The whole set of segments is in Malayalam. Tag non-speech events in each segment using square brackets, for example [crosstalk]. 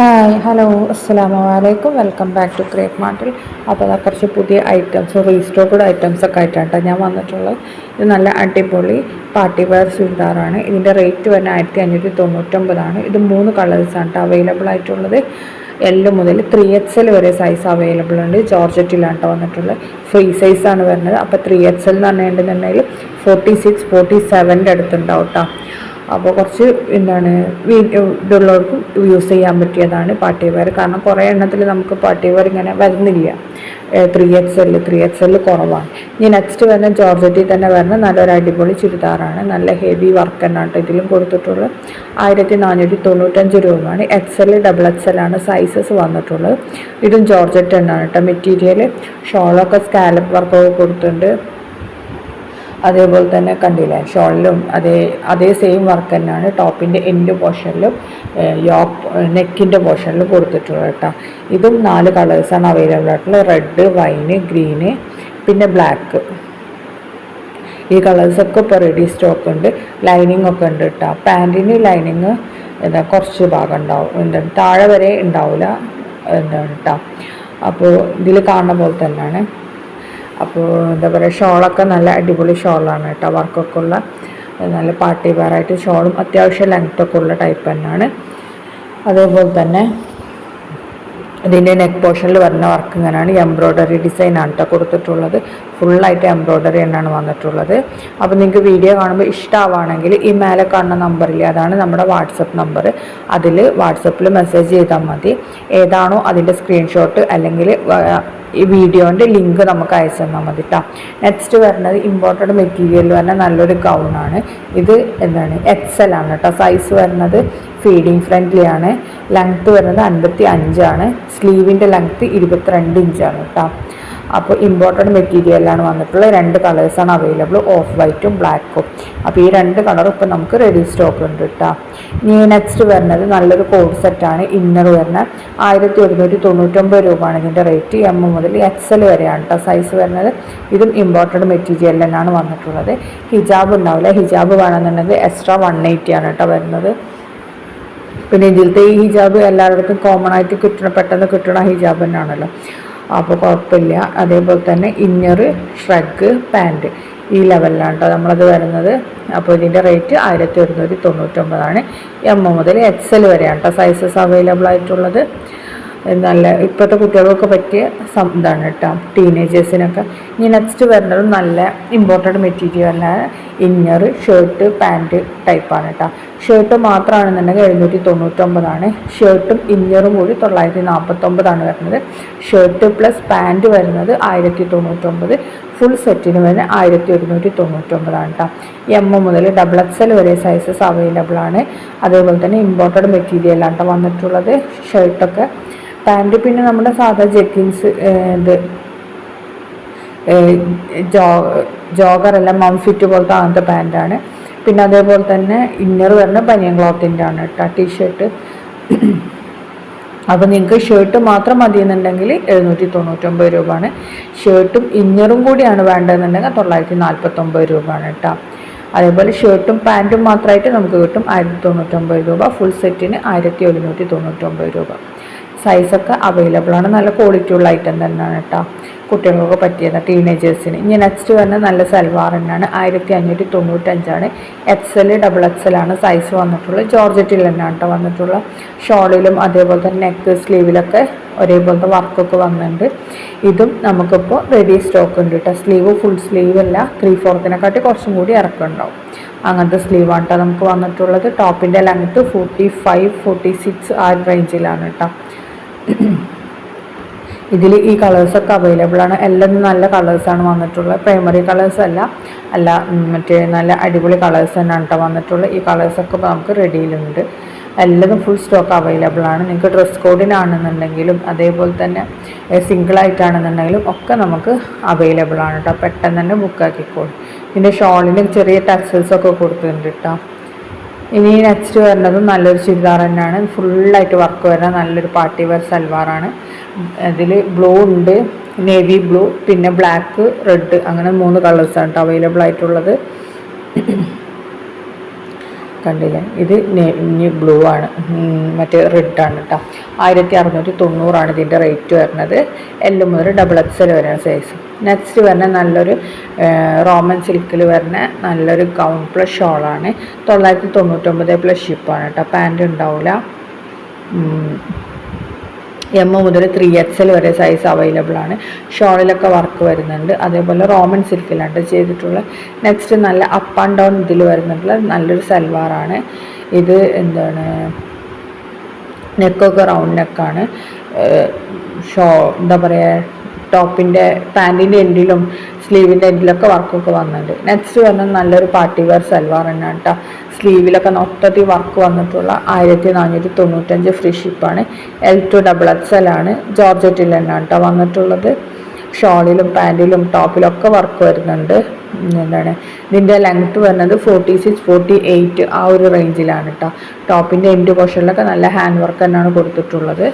ഹായ് ഹലോ അസ്സാം വലൈക്കും വെൽക്കം ബാക്ക് ടു ക്രേക്ക് മാർട്ടിൽ അപ്പോൾ കുറച്ച് പുതിയ ഐറ്റംസ് റീസ്റ്റോക്ക്ഡ് ഐറ്റംസ് ഒക്കെ ആയിട്ടാണ് ഞാൻ വന്നിട്ടുള്ളത്. ഇത് നല്ല അടിപൊളി പാർട്ടി വെയർ ചുരിദാറാണ്. ഇതിന്റെ റേറ്റ് വരുന്നത് ആയിരത്തി അഞ്ഞൂറ്റി തൊണ്ണൂറ്റൊമ്പതാണ് ഇത് മൂന്ന് കളേഴ്സാണ് അവൈലബിൾ ആയിട്ടുള്ളത്. എൽ മുതൽ ത്രീ എക്സ് എൽ വരെ സൈസ് അവൈലബിൾ ഉണ്ട്. ജോർജറ്റിലാണ് കേട്ടോ വന്നിട്ടുള്ളത് ഫ്രീ സൈസാണ് വരുന്നത്. അപ്പോൾ ത്രീ എക്സ് എൽ എന്ന് പറഞ്ഞിട്ടുണ്ടെന്നുണ്ടെങ്കിൽ ഫോർട്ടി സിക്സ് ഫോർട്ടി സെവന്റെ അടുത്തുണ്ടാവും കേട്ടോ അപ്പോൾ കുറച്ച് എന്താണ് ഇതുള്ളവർക്കും യൂസ് ചെയ്യാൻ പറ്റിയതാണ് പാർട്ടി വെയർ കാരണം കുറേ എണ്ണത്തിൽ നമുക്ക് പാർട്ടി വെയർ ഇങ്ങനെ വരുന്നില്ല. Three X L three X L കുറവാണ്. ഇനി നെക്സ്റ്റ് വരുന്ന ജോർജറ്റിൽ തന്നെ വരുന്ന നല്ലൊരു അടിപൊളി ചുരിദാറാണ്. നല്ല ഹെവി വർക്ക് എന്നാണ് ഇതിലും കൊടുത്തിട്ടുള്ളത്. ആയിരത്തി നാനൂറ്റി തൊണ്ണൂറ്റഞ്ച് രൂപയാണ്. X L double X L ആണ് സൈസസ് വന്നിട്ടുള്ളത്. ഇതും ജോർജറ്റ് എന്നാണ് കേട്ടോ. മെറ്റീരിയൽ ഷോളൊക്കെ സ്കാലപ്പ് വർക്കൊക്കെ കൊടുത്തിട്ടുണ്ട്. അതേപോലെ തന്നെ കണ്ടില്ലേ ഷോളിലും അതേ അതേ സെയിം വർക്ക് തന്നെയാണ് ടോപ്പിന്റെ എൻഡ് പോർഷനിലും യോക്ക് നെക്കിന്റെ പോർഷനിലും കൊടുത്തിട്ടുള്ളത് കേട്ടോ. ഇതും നാല് കളേഴ്സാണ് അവൈലബിൾ ആയിട്ടുള്ളത് റെഡ് വൈന് ഗ്രീന് പിന്നെ ബ്ലാക്ക് ഈ കളേഴ്സൊക്കെ ഇപ്പോൾ റെഡി സ്റ്റോക്ക് ഉണ്ട്. ലൈനിങ് ഒക്കെ ഉണ്ട് കേട്ടോ. പാന്റിന് ലൈനിങ് എന്താ കുറച്ച് ഭാഗം ഉണ്ടാവും. എന്താണ് താഴെ വരെ ഉണ്ടാവില്ല എന്താണ് കേട്ടോ അപ്പോൾ ഇതിൽ കാണുന്ന പോലെ തന്നെയാണ്. അപ്പോൾ എന്താ പറയുക ഷോളൊക്കെ നല്ല അടിപൊളി ഷോളാണ് കേട്ടോ വർക്കൊക്കെ ഉള്ള നല്ല പാർട്ടി വെയറായിട്ട് ഷോളും അത്യാവശ്യം ലെങ്ത്തൊക്കെ ഉള്ള ടൈപ്പ് തന്നെയാണ്. അതേപോലെ തന്നെ ഇതിന്റെ നെക്ക് പോർഷനിൽ വരുന്ന വർക്ക് ഇങ്ങനെയാണ്. എംബ്രോയ്ഡറി ഡിസൈൻ ആണ് കേട്ടോ കൊടുത്തിട്ടുള്ളത്. ഫുള്ളായിട്ട് എംബ്രോയ്ഡറി തന്നെയാണ് വന്നിട്ടുള്ളത്. അപ്പോൾ നിങ്ങൾക്ക് വീഡിയോ കാണുമ്പോൾ ഇഷ്ടമാവുകയാണെങ്കിൽ ഈ മേലെ കാണുന്ന നമ്പറിൽ അതാണ് നമ്മുടെ വാട്സപ്പ് നമ്പർ അതിൽ വാട്സപ്പിൽ മെസ്സേജ് ചെയ്താൽ മതി. ഏതാണോ അതിന്റെ സ്ക്രീൻഷോട്ട് അല്ലെങ്കിൽ ഈ വീഡിയോന്റെ ലിങ്ക് നമുക്ക് അയച്ചു തന്നാൽ മതി കേട്ടോ നെക്സ്റ്റ് വരുന്നത് ഇമ്പോർട്ടഡ് മെറ്റീരിയൽ വരുന്ന നല്ലൊരു ഗൗണാണ് ഇത് എന്താണ്? എക്സൽ ആണ് കേട്ടോ സൈസ് വരുന്നത് ഫീഡിങ് ഫ്രണ്ട്ലി ആണ്. ലെങ്ത്ത് വരുന്നത് അൻപത്തി അഞ്ചാണ് സ്ലീവിന്റെ ലെങ്ത്ത് ഇരുപത്തിരണ്ട് ഇഞ്ചാണ് കേട്ടോ അപ്പോൾ ഇമ്പോർട്ടന്റ് മെറ്റീരിയലാണ് വന്നിട്ടുള്ളത്. രണ്ട് കളേഴ്സാണ് അവൈലബിൾ. ഓഫ് വൈറ്റും ബ്ലാക്കും. അപ്പോൾ ഈ രണ്ട് കളറും ഇപ്പോൾ നമുക്ക് റെഡി സ്റ്റോക്ക് ഉണ്ട് കേട്ടോ ഇനി നെക്സ്റ്റ് വരുന്നത് നല്ലൊരു കോഡ് സെറ്റാണ് ഇന്നർ വരുന്നത് ആയിരത്തി ഒരുന്നൂറ്റി തൊണ്ണൂറ്റൊമ്പത് രൂപയാണ് ഇതിന്റെ റേറ്റ് എം മുതൽ എക്സ് എൽ വരെയാണ് കേട്ടോ സൈസ് വരുന്നത്. ഇതും ഇമ്പോർട്ടന്റ് മെറ്റീരിയൽ തന്നെയാണ് വന്നിട്ടുള്ളത്. ഹിജാബ് ഉണ്ടാവില്ല. ഹിജാബ് വേണമെന്നുണ്ടെങ്കിൽ എക്സ്ട്രാ വൺ എയ്റ്റി ആണ് കേട്ടോ വരുന്നത്. പിന്നെ ഇതിലത്തെ ഈ ഹിജാബ് എല്ലായിടത്തും കോമൺ ആയിട്ട് കിട്ടണ പെട്ടെന്ന് കിട്ടണ ഹിജാബ് തന്നെയാണല്ലോ. അപ്പോൾ കുഴപ്പമില്ല. അതേപോലെ തന്നെ ഇന്നർ ഷ്രഗ് പാന്റ് ഈ ലെവലിലാണ് കേട്ടോ നമ്മളത് വരുന്നത്. അപ്പോൾ ഇതിന്റെ റേറ്റ് ആയിരത്തി ഒരുന്നൂറ്റി തൊണ്ണൂറ്റൊമ്പതാണ്. എം മുതൽ എക്സൽ വരെയാണ് കേട്ടോ സൈസസ് അവൈലബിൾ ആയിട്ടുള്ളത്. നല്ല ഇപ്പോഴത്തെ കുട്ടികൾക്കൊക്കെ പറ്റിയ ഇതാണ് കേട്ടോ ടീനേജേഴ്സിനൊക്കെ ഇനി നെക്സ്റ്റ് വരുന്നത് നല്ല ഇമ്പോർട്ടന്റ് മെറ്റീരിയലാണ് ഇന്നർ ഷർട്ട് പാന്റ് ടൈപ്പാണ് കേട്ടോ. ഷർട്ട് മാത്രമാണെന്നുണ്ടെങ്കിൽ എഴുന്നൂറ്റി തൊണ്ണൂറ്റൊമ്പതാണ് ഷർട്ടും ഇന്നറും കൂടി തൊള്ളായിരത്തി നാൽപ്പത്തൊമ്പതാണ് വരുന്നത്. ഷർട്ട് പ്ലസ് പാന്റ് വരുന്നത് ആയിരത്തി തൊണ്ണൂറ്റൊമ്പത് ഫുൾ സെറ്റിന് വരുന്നത് ആയിരത്തി ഒരുന്നൂറ്റി തൊണ്ണൂറ്റൊമ്പതാണ് കേട്ടോ. എം മുതൽ ഡബിൾ എക്സ് എൽ വരെ സൈസസ് അവൈലബിൾ ആണ്. അതേപോലെ തന്നെ ഇമ്പോർട്ടഡ് മെറ്റീരിയലാണ് വന്നിട്ടുള്ളത്. ഷർട്ടൊക്കെ പാന്റ് പിന്നെ നമ്മുടെ സാധാ ജെക്കിൻസ് ഇത് ജോ ജോഗറല്ല മംഫിറ്റ് പോലത്തെ അങ്ങനത്തെ പാന്റാണ്. പിന്നെ അതേപോലെ തന്നെ ഇന്നർ വരുന്ന പനിയൻ ക്ലോത്തിന്റെ ആണ് കേട്ടോ ടീഷർട്ട്. അപ്പോൾ നിങ്ങൾക്ക് ഷർട്ട് മാത്രം മതി എന്നുണ്ടെങ്കിൽ എഴുന്നൂറ്റി തൊണ്ണൂറ്റൊമ്പത് രൂപയാണ്. ഷർട്ടും ഇന്നറും കൂടിയാണ് വേണ്ടതെന്നുണ്ടെങ്കിൽ തൊള്ളായിരത്തി നാൽപ്പത്തൊമ്പത് രൂപയാണ് കേട്ടോ അതേപോലെ ഷർട്ടും പാന്റും മാത്രമായിട്ട് നമുക്ക് കിട്ടും ആയിരത്തി തൊണ്ണൂറ്റൊമ്പത് രൂപ. ഫുൾ സെറ്റിന് ആയിരത്തി ഒരുന്നൂറ്റി തൊണ്ണൂറ്റൊമ്പത് രൂപ. സൈസൊക്കെ അവൈലബിൾ ആണ്. നല്ല ക്വാളിറ്റി ഉള്ള ഐറ്റം തന്നെയാണ് കേട്ടോ. കുട്ടികൾക്കൊക്കെ പറ്റിയത് ടീനേജേഴ്സിന് ഇനി നെക്സ്റ്റ് വന്ന നല്ല സൽവാർ തന്നെയാണ്. ആയിരത്തി അഞ്ഞൂറ്റി തൊണ്ണൂറ്റഞ്ചാണ് X L double X L ആണ് സൈസ് വന്നിട്ടുള്ളത്. ജോർജറ്റിൽ തന്നെയാണ് കേട്ടോ വന്നിട്ടുള്ള ഷോളിലും അതേപോലെ തന്നെ നെക്ക് സ്ലീവിലൊക്കെ ഒരേപോലത്തെ വർക്കൊക്കെ വന്നിട്ടുണ്ട്. ഇതും നമുക്കിപ്പോൾ റെഡി സ്റ്റോക്ക് ഉണ്ട് കേട്ടോ. സ്ലീവ് ഫുൾ സ്ലീവ് അല്ല. ത്രീ ഫോർത്തിനെക്കാട്ടി കുറച്ചും കൂടി ഇറക്കുന്നുണ്ടാവും അങ്ങനത്തെ സ്ലീവാണ് കേട്ടോ നമുക്ക് വന്നിട്ടുള്ളത്. ടോപ്പിന്റെ length forty five forty six ആ റേഞ്ചിലാണ് കേട്ടോ. ഇതിൽ ഈ കളേഴ്സൊക്കെ അവൈലബിൾ ആണ്. എല്ലാം നല്ല കളേഴ്സാണ് വന്നിട്ടുള്ളത്. പ്രൈമറി കളേഴ്സ് അല്ല. അല്ല മറ്റേ നല്ല അടിപൊളി കളേഴ്സ് തന്നെയാണ് കേട്ടോ വന്നിട്ടുള്ളത്. ഈ കളേഴ്സൊക്കെ നമുക്ക് റെഡിയിലുണ്ട് എല്ലതും ഫുൾ സ്റ്റോക്ക് അവൈലബിൾ ആണ്. നിങ്ങൾക്ക് ഡ്രസ് കോഡിനാണെന്നുണ്ടെങ്കിലും അതേപോലെ തന്നെ സിംഗിൾ ആയിട്ടാണെന്നുണ്ടെങ്കിലും ഒക്കെ നമുക്ക് അവൈലബിൾ ആണ് കേട്ടോ പെട്ടെന്ന് തന്നെ ബുക്ക് പിന്നെ ഷോളിന് ചെറിയ ടച്ചൽസ് ഒക്കെ കൊടുത്തിട്ടുണ്ട് കേട്ടോ ഇനി നെക്സ്റ്റ് വരുന്നത് നല്ലൊരു ചുരിദാർ തന്നെയാണ്. ഫുള്ളായിട്ട് വർക്ക് വരുന്ന നല്ലൊരു പാർട്ടി വെയർ സൽവാറാണ് അതിൽ ബ്ലൂ ഉണ്ട് നേവി ബ്ലൂ പിന്നെ ബ്ലാക്ക് റെഡ് അങ്ങനെ മൂന്ന് കളേഴ്സാണ് കേട്ടോ അവൈലബിൾ ആയിട്ടുള്ളത്. കണ്ടില്ലേ? ഇത് ബ്ലൂ ആണ്. മറ്റേ റെഡ് ആണ് കേട്ടോ ആയിരത്തി അറുന്നൂറ്റി തൊണ്ണൂറാണ് ഇതിന്റെ റേറ്റ് വരുന്നത്. എല്ലാം മുതൽ ഡബിൾ എക്സൽ വരെയാണ് സൈസ് നെക്സ്റ്റ് വരുന്ന നല്ലൊരു റോമൻ സിൽക്കിൽ വരുന്ന നല്ലൊരു ഗൗൺ പ്ലസ് ഷോളാണ് തൊള്ളായിരത്തി തൊണ്ണൂറ്റൊമ്പത് പ്ലസ് ഷിപ്പാണ് കേട്ടോ പാന്റ് ഉണ്ടാവില്ല എം മുതൽ ത്രീ എക്സ് എൽ വരെ സൈസ് അവൈലബിൾ ആണ്. ഷോളിലൊക്കെ വർക്ക് വരുന്നുണ്ട്. അതേപോലെ റോമൻ സിൽക്കിലാണ് ചെയ്തിട്ടുള്ള. നെക്സ്റ്റ് നല്ല അപ്പ് ആൻഡ് ഡൗൺ ഇതിൽ വരുന്നിട്ടുള്ള നല്ലൊരു സൽവാറാണ് ഇത് എന്താണ്? നെക്കൊക്കെ റൗണ്ട് നെക്കാണ് ഷോ എന്താ പറയുക ടോപ്പിന്റെ പാന്റിന്റെ എൻഡിലും സ്ലീവിന്റെ എൻഡിലൊക്കെ വർക്കൊക്കെ വന്നിട്ടുണ്ട്. നെക്സ്റ്റ് വന്നത് നല്ലൊരു പാർട്ടി വെയർ സൽവാർ തന്നെയാണ് കേട്ടോ സ്ലീവിലൊക്കെ മൊത്തത്തിൽ വർക്ക് വന്നിട്ടുള്ള ആയിരത്തി നാനൂറ്റി തൊണ്ണൂറ്റഞ്ച് free ഷിപ്പാണ്. L to double X L ആണ്. ജോർജറ്റിൽ തന്നെയാണ് കേട്ടോ വന്നിട്ടുള്ളത്. ഷോളിലും പാന്റിലും ടോപ്പിലൊക്കെ വർക്ക് വരുന്നുണ്ട്. എന്താണ്? ഇതിന്റെ ലെങ്ത്ത് വരുന്നത് ഫോർട്ടി സിക്സ് ഫോർട്ടി എയ്റ്റ് ആ ഒരു റേഞ്ചിലാണ് കേട്ടോ ടോപ്പിന്റെ എൻഡ് പോർഷനിലൊക്കെ നല്ല ഹാൻഡ് വർക്ക് തന്നെയാണ് കൊടുത്തിട്ടുള്ളത്.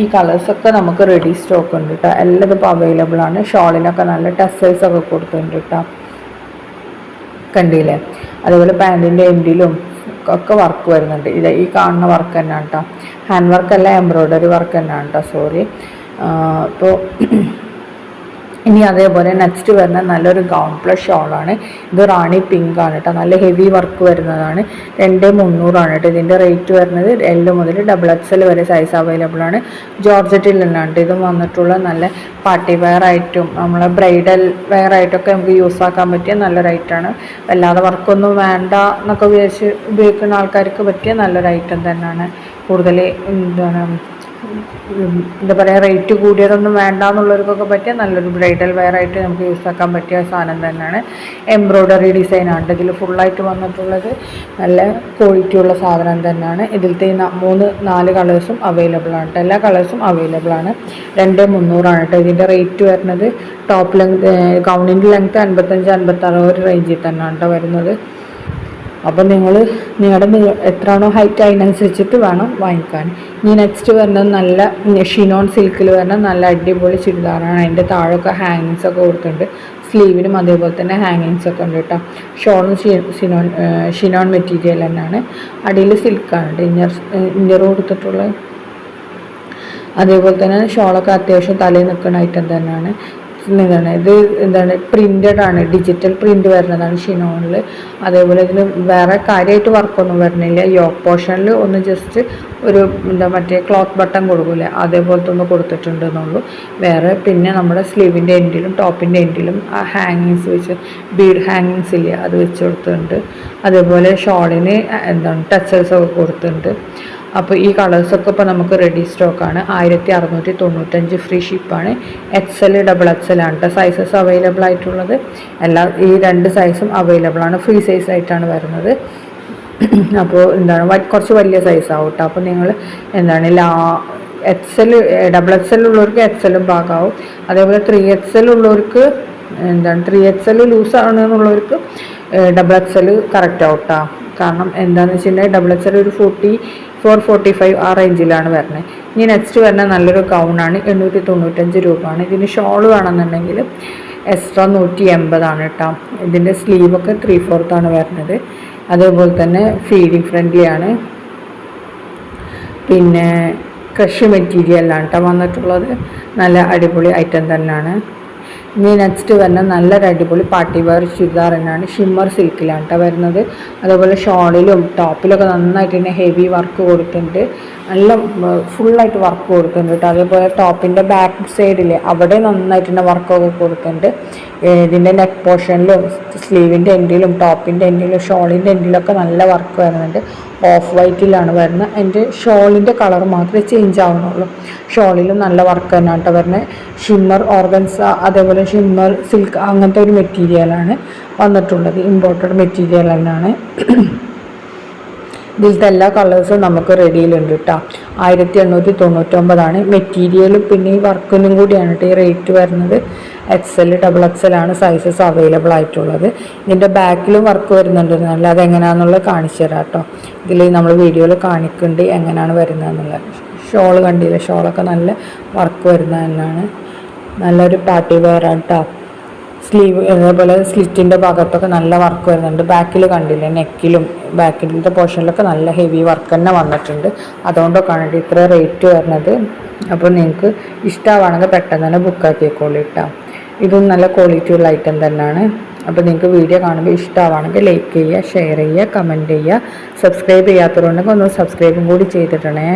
ഈ കളേഴ്സൊക്കെ നമുക്ക് റെഡി സ്റ്റോക്ക് ഉണ്ട് കേട്ടോ എല്ലാം ഇപ്പോൾ അവൈലബിൾ ആണ്. ഷോളിനൊക്കെ നല്ല ടെക്സ്റ്റൈൽസ് ഒക്കെ കൊടുത്തിട്ടുണ്ട് കേട്ടോ കണ്ടില്ലേ? അതുപോലെ പാന്റിന്റെ എൻഡിലും ഒക്കെ വർക്ക് വരുന്നുണ്ട്. ഇത് ഈ കാണുന്ന വർക്ക് തന്നെയാണ് കേട്ടോ ഹാൻഡ് വർക്ക് അല്ല എംബ്രോയ്ഡറി വർക്ക് തന്നെയാണ് കേട്ടോ സോറി ഇപ്പോൾ ഇനി അതേപോലെ നെക്സ്റ്റ് വരുന്ന നല്ലൊരു ഗൗൺ പ്ലസ് ഷോളാണ് ഇത് റാണി പിങ്ക് ആണ് കേട്ടോ നല്ല ഹെവി വർക്ക് വരുന്നതാണ്. രണ്ട് മുന്നൂറാണ് കേട്ടോ ഇതിന്റെ റേറ്റ് വരുന്നത് എൽ മുതൽ ഡബിൾ എക്സ് എൽ വരെ സൈസ് അവൈലബിൾ ആണ്. ജോർജറ്റിൽ നിന്നാണ് ഇതും വന്നിട്ടുള്ള നല്ല പാർട്ടി വെയർ ആയിട്ടും നമ്മളെ ബ്രൈഡൽ വെയർ ആയിട്ടൊക്കെ നമുക്ക് യൂസ് ആക്കാൻ പറ്റിയ നല്ലൊരു ഐറ്റമാണ് വല്ലാതെ വർക്കൊന്നും വേണ്ട എന്നൊക്കെ വിചാരിച്ച് ഉപയോഗിക്കുന്ന ആൾക്കാർക്ക് പറ്റിയ നല്ലൊരു ഐറ്റം തന്നെയാണ്. കൂടുതൽ എന്താണ് എന്താ പറയുക റേറ്റ് കൂടിയതൊന്നും വേണ്ട എന്നുള്ളവർക്കൊക്കെ പറ്റിയ നല്ലൊരു ബ്രൈഡൽ വെയർ ആയിട്ട് നമുക്ക് യൂസ് ആക്കാൻ പറ്റിയ സാധനം തന്നെയാണ്. എംബ്രോയ്ഡറി ഡിസൈൻ ഡിസൈനാണ് ഇതിൽ ഫുള്ളായിട്ട് വന്നിട്ടുള്ളത് നല്ല ക്വാളിറ്റി ഉള്ള സാധനം തന്നെയാണ്. ഇതിലത്തെ മൂന്ന് നാല് കളേഴ്സും അവൈലബിൾ ആണ്. എല്ലാ കളേഴ്സും അവൈലബിൾ ആണ്. രണ്ട് മുന്നൂറാണ് കേട്ടോ. ഇതിന്റെ റേറ്റ് വരുന്നത്. ടോപ്പ് ലെങ്ത് ഗൗണിന്റെ ലെങ്ത്ത് അൻപത്തഞ്ച് അൻപത്താറ് ഒരു റേഞ്ചിൽ തന്നെയാണ് കേട്ടോ വരുന്നത്. അപ്പോൾ നിങ്ങൾ നിങ്ങളുടെ എത്രയാണോ ഹൈറ്റ് അതിനനുസരിച്ചിട്ട് വേണം വാങ്ങിക്കാൻ. ഇനി നെക്സ്റ്റ് വരുന്നത് നല്ല ഷിനോൺ സിൽക്കിൽ വരുന്ന നല്ല അടിപൊളി ചുരിദാറാണ്. അതിന്റെ താഴൊക്കെ ഹാങ്ങിങ്സ് ഒക്കെ കൊടുത്തിട്ടുണ്ട്. സ്ലീവിനും അതേപോലെ തന്നെ ഹാങ്ങിങ്സ് ഒക്കെ ഉണ്ട് കേട്ടോ. ഷോളും ഷിനോൺ ഷിനോൺ മെറ്റീരിയൽ തന്നെയാണ്. അടിയിൽ സിൽക്കാണ് ഇന്നർ ഇന്നർ കൊടുത്തിട്ടുള്ള അതേപോലെ തന്നെ ഷോളൊക്കെ അത്യാവശ്യം തലയിൽ നിൽക്കുന്ന ഐറ്റം തന്നെയാണ്. എന്താണ് ഇത് എന്താണ്? പ്രിന്റഡ് ആണ്. ഡിജിറ്റൽ പ്രിന്റ് വരുന്നതാണ് ഷിനോണിൽ അതേപോലെ ഇതിന് വേറെ കാര്യമായിട്ട് വർക്കൊന്നും വരുന്നില്ല. യോക്ക് പോർഷനിൽ ഒന്ന് ജസ്റ്റ് ഒരു എന്താ മറ്റേ ക്ലോത്ത് ബട്ടൺ കൊടുക്കില്ല അതേപോലത്തെ ഒന്ന് കൊടുത്തിട്ടുണ്ട് എന്നുള്ളൂ വേറെ പിന്നെ നമ്മുടെ സ്ലീവിന്റെ എൻഡിലും ടോപ്പിന്റെ എൻഡിലും ആ ഹാങ്ങിങ്സ് വെച്ച് ബീഡ് ഹാങ്ങിങ്സ് ഇല്ല? അത് വെച്ച് കൊടുത്തിട്ടുണ്ട്. അതേപോലെ ഷോളിന് എന്താണ് ടച്ചേഴ്സ് ഒക്കെ കൊടുത്തിട്ടുണ്ട്. അപ്പോൾ ഈ കളേഴ്സൊക്കെ ഇപ്പോൾ നമുക്ക് റെഡി സ്റ്റോക്കാണ് ആയിരത്തി അറുന്നൂറ്റി തൊണ്ണൂറ്റഞ്ച് free ഷിപ്പാണ് X L double X L ആണ് കേട്ടോ സൈസസ് അവൈലബിൾ ആയിട്ടുള്ളത്. എല്ലാ ഈ രണ്ട് സൈസും അവൈലബിൾ ആണ്. ഫ്രീ സൈസ് ആയിട്ടാണ് വരുന്നത്. [clears throat] അപ്പോൾ എന്താണ് കുറച്ച് വലിയ സൈസ് ആവും കേട്ടോ അപ്പോൾ നിങ്ങൾ എന്താണ് ലാ X L double X L ഉള്ളവർക്ക് എക്സ് എല്ലും ഭാഗമാവും അതേപോലെ ത്രീ എക്സ് എൽ ഉള്ളവർക്ക് എന്താണ് ത്രീ എക്സ് എൽ ലൂസ് ആണെന്നുള്ളവർക്ക് ഡബിൾ എക്സ് എൽ കറക്റ്റ് ആവും കേട്ടോ കാരണം എന്താണെന്ന് വെച്ചിട്ടുണ്ടെങ്കിൽ ഡബിൾ എക്സ് എൽ ഒരു ഫോർട്ടി ഫോർ ഫോർട്ടി ഫൈവ് ആ റേഞ്ചിലാണ് വരുന്നത് ഇനി നെക്സ്റ്റ് വരുന്ന നല്ലൊരു ഗൗണാണ് എണ്ണൂറ്റി തൊണ്ണൂറ്റഞ്ച് രൂപയാണ്. ഇതിന് ഷോൾ വേണമെന്നുണ്ടെങ്കിൽ എക്സ്ട്രാ നൂറ്റി എൺപതാണ് കേട്ടോ ഇതിന്റെ സ്ലീവൊക്കെ ത്രീ ഫോർത്താണ് വരുന്നത് അതേപോലെ തന്നെ ഫീഡിങ് ഫ്രണ്ട്ലി ആണ്. പിന്നെ ക്രഷ് മെറ്റീരിയലാണ് കേട്ടോ വന്നിട്ടുള്ളത്. നല്ല അടിപൊളി ഐറ്റം തന്നെയാണ്. ഇനി നെക്സ്റ്റ് വരുന്ന നല്ലൊരു അടിപൊളി പാർട്ടി വെയർ ചുരിദാർ തന്നെയാണ്. ഷിമ്മർ സിൽക്കിലാണ് കേട്ടോ വരുന്നത്. അതേപോലെ ഷോളിലും ടോപ്പിലൊക്കെ നന്നായിട്ട് തന്നെ ഹെവി വർക്ക് കൊടുത്തിട്ടുണ്ട്. നല്ല ഫുള്ളായിട്ട് വർക്ക് കൊടുക്കുന്നുണ്ട് കേട്ടോ അതേപോലെ ടോപ്പിന്റെ ബാക്ക് സൈഡിൽ അവിടെ നന്നായിട്ട് തന്നെ വർക്കൊക്കെ ഏഹ് ഇതിന്റെ നെക്ക് പോർഷനിലും സ്ലീവിന്റെ എൻഡിലും ടോപ്പിന്റെ എൻഡിലും ഷോളിന്റെ എൻഡിലൊക്കെ നല്ല വർക്ക് വരുന്നുണ്ട്. ഓഫ് വൈറ്റിലാണ് വരുന്നത് എന്റെ ഷോളിന്റെ കളർ മാത്രമേ ചേഞ്ച് ആവുന്നുള്ളൂ. ഷോളിലും നല്ല വർക്ക് തന്നെയാണ് കേട്ടോ വരുന്നത് ഷിമ്മർ ഓർഗൻസ അതേപോലെ ഷിമ്മർ സിൽക്ക് അങ്ങനത്തെ ഒരു മെറ്റീരിയലാണ് വന്നിട്ടുള്ളത്. ഇമ്പോർട്ടഡ് മെറ്റീരിയൽ തന്നെയാണ് ഇതിലത്തെ എല്ലാ കളേഴ്സും നമുക്ക് റെഡിയിലുണ്ട് കേട്ടോ ആയിരത്തി എണ്ണൂറ്റി തൊണ്ണൂറ്റൊമ്പതാണ്. മെറ്റീരിയലും പിന്നെ ഈ വർക്കിനും കൂടിയാണ് കേട്ടോ ഈ റേറ്റ് വരുന്നത്. എക്സ് എൽ ഡബിൾ എക്സൽ ആണ് സൈസസ് അവൈലബിൾ ആയിട്ടുള്ളത്. ഇതിന്റെ ബാക്കിലും വർക്ക് വരുന്നുണ്ട്. നല്ല അതെങ്ങനെയാണെന്നുള്ളത് കാണിച്ചു തരാം കേട്ടോ ഇതിൽ നമ്മൾ വീഡിയോയിൽ കാണിക്കുന്നുണ്ട് എങ്ങനെയാണ് വരുന്നതെന്നുള്ളത്. ഷോൾ കണ്ടില്ല? ഷോളൊക്കെ നല്ല വർക്ക് വരുന്നത് തന്നെയാണ് നല്ലൊരു പാർട്ടി വെയർ ആട്ടോ സ്ലീവ് അതേപോലെ സ്ലിറ്റിന്റെ ഭാഗത്തൊക്കെ നല്ല വർക്ക് വരുന്നുണ്ട്. ബാക്കിൽ കണ്ടില്ല? നെക്കിലും ബാക്കിലത്തെ പോർഷനിലൊക്കെ നല്ല ഹെവി വർക്ക് തന്നെ വന്നിട്ടുണ്ട്. അതുകൊണ്ടൊക്കെയാണ് ഇത്ര റേറ്റ് വരുന്നത്. അപ്പോൾ നിങ്ങൾക്ക് ഇഷ്ടമാണെങ്കിൽ പെട്ടെന്ന് തന്നെ ബുക്ക് ആക്കിക്കോളൂ കേട്ടോ ഇതും നല്ല ക്വാളിറ്റി ഉള്ള ഐറ്റം തന്നെയാണ്. അപ്പോൾ നിങ്ങൾക്ക് വീഡിയോ കാണുമ്പോൾ ഇഷ്ടമാവാണെങ്കിൽ ലൈക്ക് ചെയ്യുക ഷെയർ ചെയ്യുക കമന്റ് ചെയ്യുക. സബ്സ്ക്രൈബ് ചെയ്യാത്തവരുണ്ടെങ്കിൽ ഒന്ന് സബ്സ്ക്രൈബും കൂടി ചെയ്തിട്ടണേ